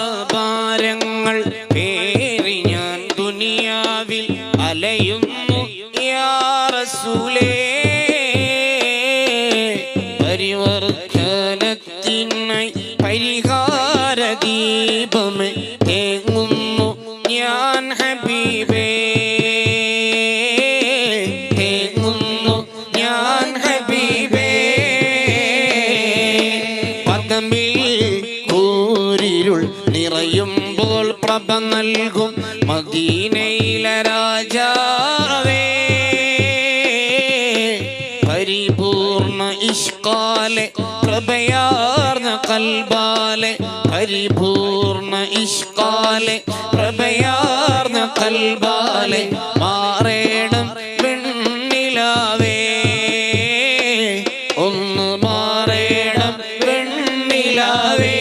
പാപഭാരങ്ങൾ പേറി ഞാൻ ദുനിയാവിൽ അലയുന്നു. യാ റസൂലേ പരിവർത്തനത്തിനായി പരിഹാര ദീപമേ തേങ്ങുന്നു ഞാൻ ഹബീബേ തേങ്ങുന്നു ഞാൻ ഹബീബേ പദമിൽ ഇരുൾ നിറയുമ്പോൾ പ്രഭ നൽകും മദീനയിലെ രാജാവേ. പരിപൂർണ ഇഷ്കാലെ പ്രഭയാർന്ന കൽബാലെ. പരിപൂർണ ഇഷ്കാലെ പ്രഭയാർന്ന കൽബാലെ മാറേണം പെണ്ണിലാവേ ഒന്ന് മാറേണം പെണ്ണിലാവേ